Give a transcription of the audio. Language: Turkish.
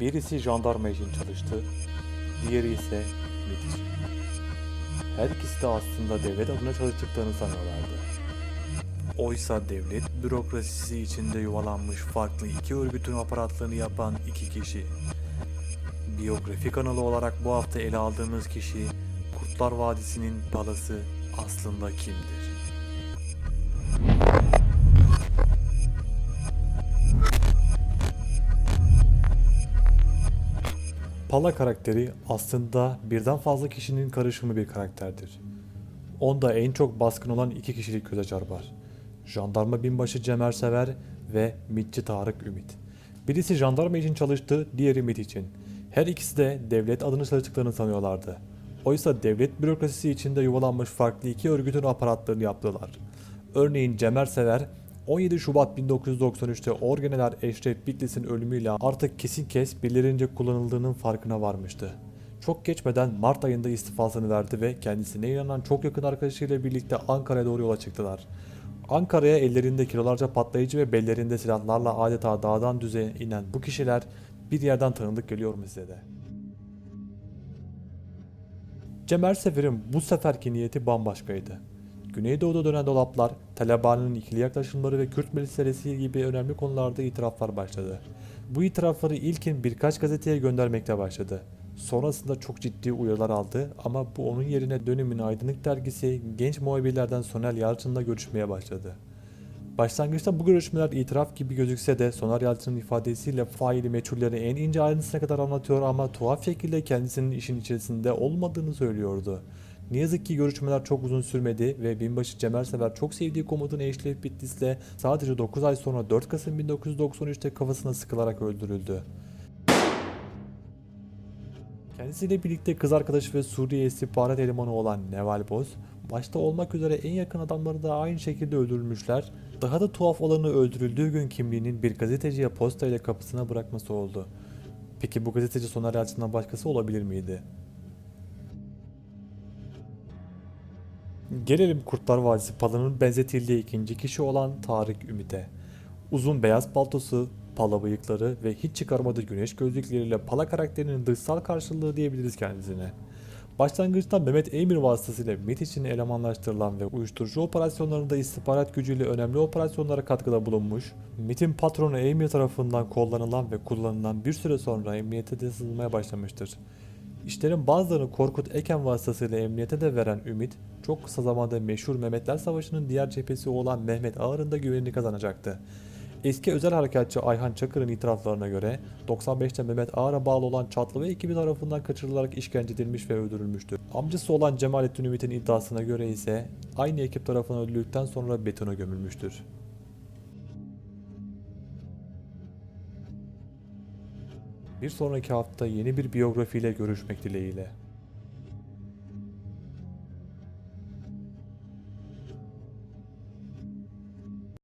Birisi jandarma için çalıştı, diğeri ise MİT. Her ikisi de aslında devlet adına çalıştıklarını sanıyorlardı. Oysa devlet bürokrasisi içinde yuvalanmış farklı iki örgütün aparatlarını yapan iki kişi. Biyografi kanalı olarak bu hafta ele aldığımız kişi Kurtlar Vadisi'nin palası aslında kimdir? Pala karakteri aslında birden fazla kişinin karışımı bir karakterdir. Onda en çok baskın olan iki kişilik göze çarpar. Jandarma binbaşı Cemer Sever ve MİTçi Tarık Ümit. Birisi jandarma için çalıştı, diğeri MİT için. Her ikisi de devlet adını çalıştıklarını sanıyorlardı. Oysa devlet bürokrasisi içinde yuvalanmış farklı iki örgütün aparatlarını yaptılar. Örneğin Cemer Sever 17 Şubat 1993'te Orgeneral Eşref Bitlis'in ölümüyle artık kesin kes birilerince kullanıldığının farkına varmıştı. Çok geçmeden Mart ayında istifasını verdi ve kendisine inanan çok yakın arkadaşıyla birlikte Ankara'ya doğru yola çıktılar. Ankara'ya ellerinde kilolarca patlayıcı ve bellerinde silahlarla adeta dağdan düze inen bu kişiler bir yerden tanıdık geliyor mu size de? Cemal Sefer'in bu seferki niyeti bambaşkaydı. Güneydoğu'da dönen dolaplar, Taliban'ın ikili yaklaşımları ve Kürt meselesi gibi önemli konularda itiraflar başladı. Bu itirafları ilkin birkaç gazeteye göndermekte başladı. Sonrasında çok ciddi uyarılar aldı ama bu onun yerine dönemin aydınlık dergisi genç muhabirlerden Soner Yalçın'la görüşmeye başladı. Başlangıçta bu görüşmeler itiraf gibi gözükse de Soner Yalçın'ın ifadesiyle faili meçhulleri en ince ayrıntısına kadar anlatıyor ama tuhaf şekilde kendisinin işin içerisinde olmadığını söylüyordu. Ne yazık ki görüşmeler çok uzun sürmedi ve binbaşı Cemal Sever çok sevdiği komutan Eşref Bitlis'le sadece 9 ay sonra 4 Kasım 1993'te kafasına sıkılarak öldürüldü. Kendisiyle birlikte kız arkadaşı ve Suriye istihbarat elemanı olan Neval Boz, başta olmak üzere en yakın adamları da aynı şekilde öldürülmüşler. Daha da tuhaf olanı öldürüldüğü gün kimliğinin bir gazeteciye posta ile kapısına bırakması oldu. Peki bu gazeteci Soner Yalçın'dan başkası olabilir miydi? Gelelim Kurtlar Vadisi Pala'nın benzetildiği ikinci kişi olan Tarık Ümit'e. Uzun beyaz paltosu, pala bıyıkları ve hiç çıkarmadığı güneş gözlükleriyle pala karakterinin dışsal karşılığı diyebiliriz kendisine. Başlangıçta Mehmet Emir vasıtasıyla MİT için elemanlaştırılan ve uyuşturucu operasyonlarında istihbarat gücüyle önemli operasyonlara katkıda bulunmuş, MİT'in patronu Emir tarafından kullanılan ve kullanılan bir süre sonra emniyete de sızmaya başlamıştır. İşlerin bazılarını Korkut Eken vasıtasıyla emniyete de veren Ümit, çok kısa zamanda meşhur Mehmetler Savaşı'nın diğer cephesi olan Mehmet Ağar'ın da güvenini kazanacaktı. Eski özel harekatçı Ayhan Çakır'ın itiraflarına göre 95'te Mehmet Ağar'a bağlı olan Çatlı ve ekibi tarafından kaçırılarak işkence edilmiş ve öldürülmüştür. Amcası olan Cemalettin Ümit'in iddiasına göre ise aynı ekip tarafından öldürüldükten sonra betona gömülmüştür. Bir sonraki hafta yeni bir biyografiyle görüşmek dileğiyle.